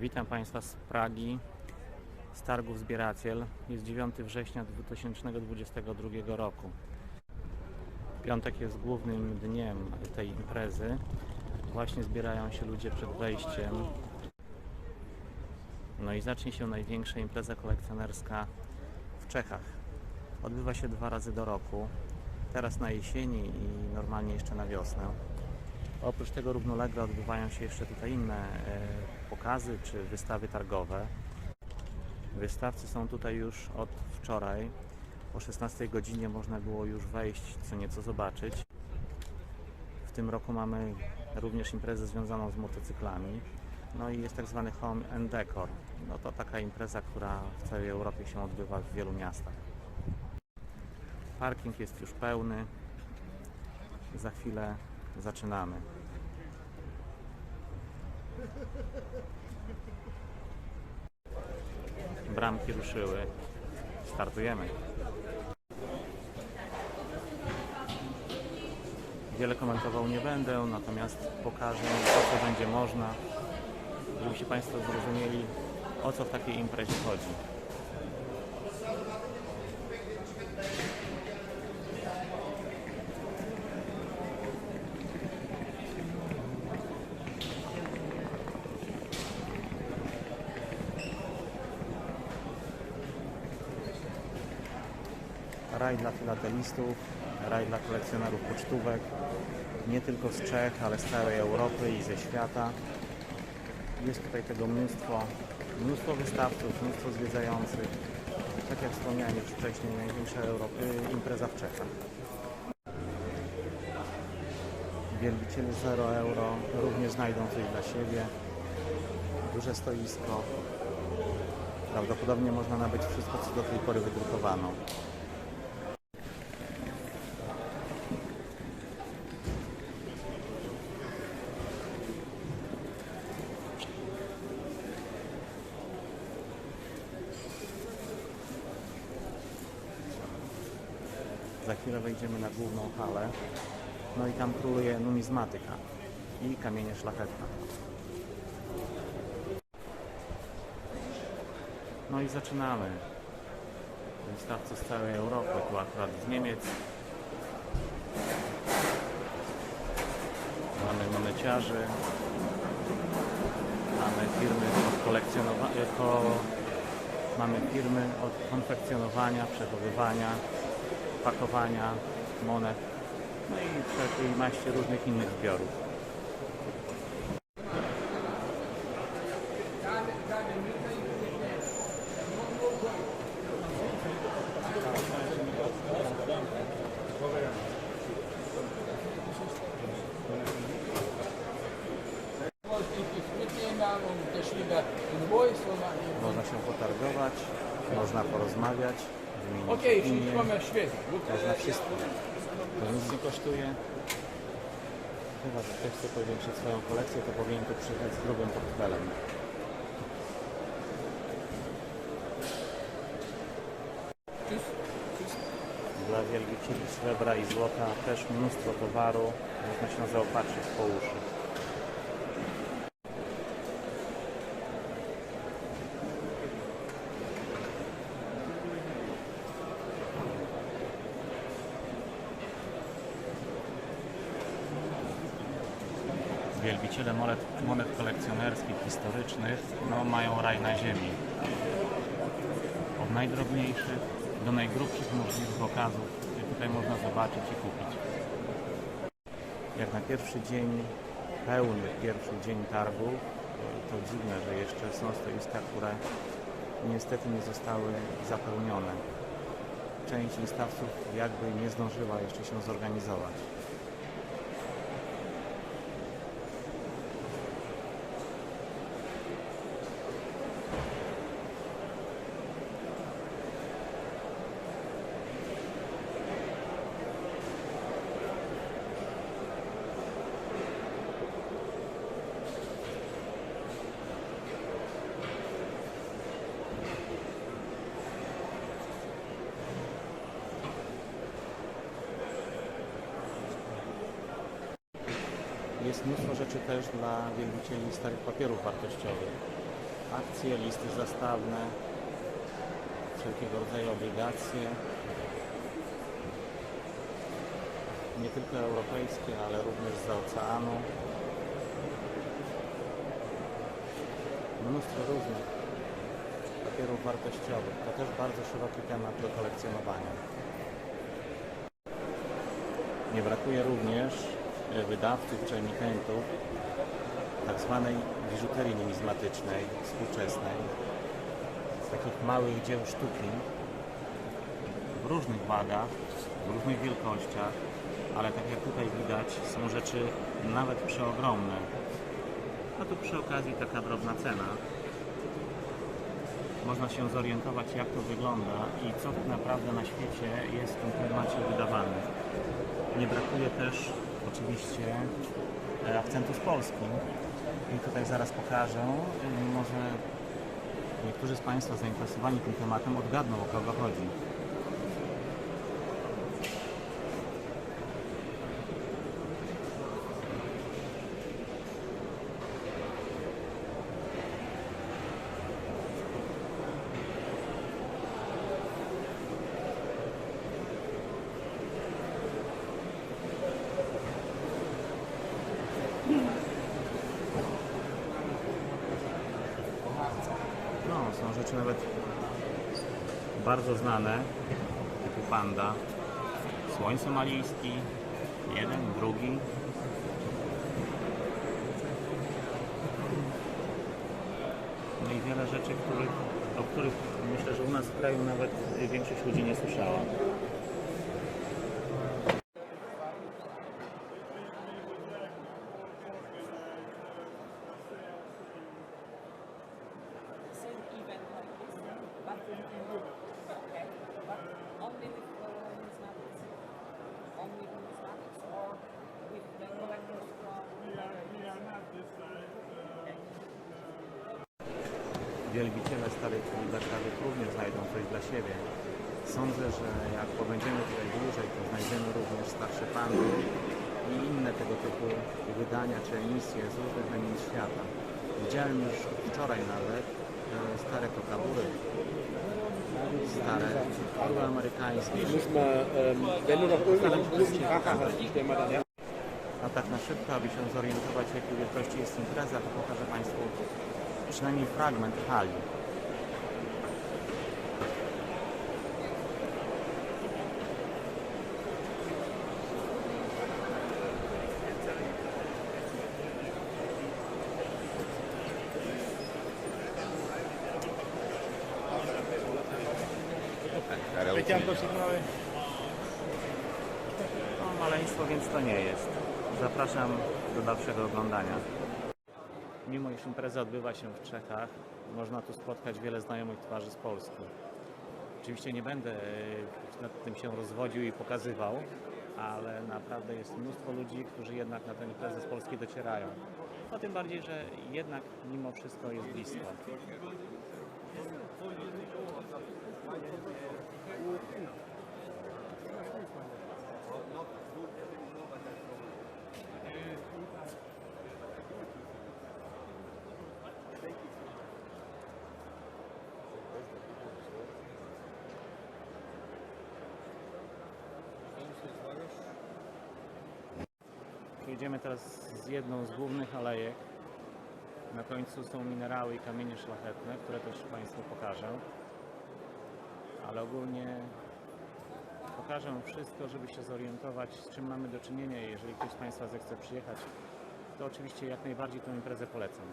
Witam Państwa z Pragi, z targów Zbieraciel. Jest 9 września 2022 roku. Piątek jest głównym dniem tej imprezy. Właśnie zbierają się ludzie przed wejściem. No i zacznie się największa impreza kolekcjonerska w Czechach. Odbywa się dwa razy do roku. Teraz na jesieni i normalnie jeszcze na wiosnę. Oprócz tego równolegle odbywają się jeszcze tutaj inne e, pokazy czy wystawy targowe. Wystawcy są tutaj już od wczoraj. O 16 godzinie można było już wejść, co nieco zobaczyć. W tym roku mamy również imprezę związaną z motocyklami. No i jest tak zwany Home and Decor. No to taka impreza, która w całej Europie się odbywa w wielu miastach. Parking jest już pełny. Za chwilę zaczynamy. Bramki ruszyły. Startujemy. Wiele komentował nie będę, natomiast pokażę to, co będzie można, żebyście Państwo zrozumieli, o co w takiej imprezie chodzi. Raj dla filatelistów, raj dla kolekcjonerów pocztówek, nie tylko z Czech, ale z całej Europy i ze świata. Jest tutaj tego mnóstwo, mnóstwo wystawców, mnóstwo zwiedzających. Tak jak wspomniałem już wcześniej, największa Europy, impreza w Czechach. Wielbiciele 0 euro również znajdą coś dla siebie. Duże stoisko. Prawdopodobnie można nabyć wszystko, co do tej pory wydrukowano. Wejdziemy na główną halę. No i tam króluje numizmatyka i kamienie szlachetne. No i zaczynamy. Wystawcy z całej Europy, tu akurat z Niemiec. Mamy moneciarzy. Mamy firmy od kolekcjonowania, ko... mamy firmy od konfekcjonowania, przechowywania, pakowania monet, no i wszelkiej maści różnych innych zbiorów. Można się potargować, można porozmawiać, wymienić Okay, ich komme später. Gut. można wszystko. To nic nie kosztuje. Chyba, że ktoś chce powiększyć swoją kolekcję, to powinien tu przyjechać z grubym portfelem. Dla wielbicieli srebra i złota też mnóstwo towaru, można się zaopatrzyć po uszy. Wielbiciele monet, monet kolekcjonerskich, historycznych, no, mają raj na ziemi. Od najdrobniejszych do najgrubszych możliwych okazów, tutaj można zobaczyć i kupić. Jak na pierwszy dzień, pełny pierwszy dzień targów, to dziwne, że jeszcze są stoiska, które niestety nie zostały zapełnione. Część wystawców jakby nie zdążyła jeszcze się zorganizować. Jest mnóstwo rzeczy też dla wielbicieli starych papierów wartościowych. akcje, listy zastawne, wszelkiego rodzaju obligacje. Nie tylko europejskie, ale również z oceanu. Mnóstwo różnych papierów wartościowych. To też bardzo szeroki temat do kolekcjonowania. Nie brakuje również wydawców czy emitentów tak zwanej biżuterii numizmatycznej, współczesnej, takich małych dzieł sztuki w różnych wagach, w różnych wielkościach, ale tak jak tutaj widać, są rzeczy nawet przeogromne. A tu przy okazji taka drobna cena. Można się zorientować, jak to wygląda i co tak naprawdę na świecie jest w tym temacie wydawane. Nie brakuje też oczywiście e, akcentu z Polski. I tutaj zaraz pokażę. Y, Może niektórzy z Państwa zainteresowani tym tematem odgadną o kogo chodzi. No, są rzeczy nawet bardzo znane, typu panda, słoń somalijski, jeden, drugi. No i wiele rzeczy, których, o których myślę, że u nas w kraju nawet większość ludzi nie słyszała. Wielbiciele starej Warszawy również znajdą coś dla siebie. Sądzę, że jak pobędziemy tutaj dłużej, to znajdziemy również starsze pandy i inne tego typu wydania czy emisje z różnych miejsc świata. Widziałem już wczoraj nawet e, stare kokabury, stare orły amerykańskie. muss man, wenn du noch irgendeinen großen Kracher hast, der mal dann A tak na szybko, aby się zorientować, jakiej wielkości jest impreza, to pokażę Państwu przynajmniej fragment hali. No, maleństwo więc to nie jest. Zapraszam do dalszego oglądania. Mimo iż impreza odbywa się w Czechach, można tu spotkać wiele znajomych twarzy z Polski. Oczywiście nie będę e, nad tym się rozwodził i pokazywał, ale naprawdę jest mnóstwo ludzi, którzy jednak na tę imprezę z Polski docierają. No tym bardziej, że jednak mimo wszystko jest blisko. Jedziemy teraz z jedną z głównych alejek. Na końcu są minerały i kamienie szlachetne, które też Państwu pokażę. Ale ogólnie pokażę wszystko, żeby się zorientować, z czym mamy do czynienia. Jeżeli ktoś z Państwa zechce przyjechać, to oczywiście jak najbardziej tę imprezę polecam.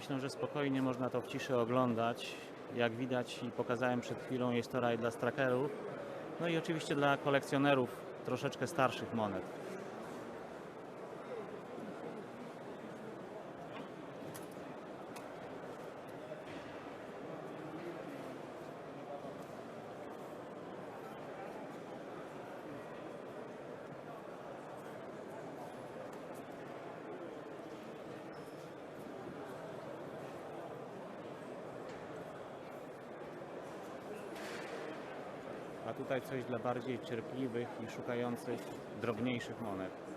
Myślę, że spokojnie można to w ciszy oglądać. Jak widać i pokazałem przed chwilą, jest to raj dla strakerów. No i oczywiście dla kolekcjonerów troszeczkę starszych monet. A tutaj coś dla bardziej cierpliwych i szukających drobniejszych monet.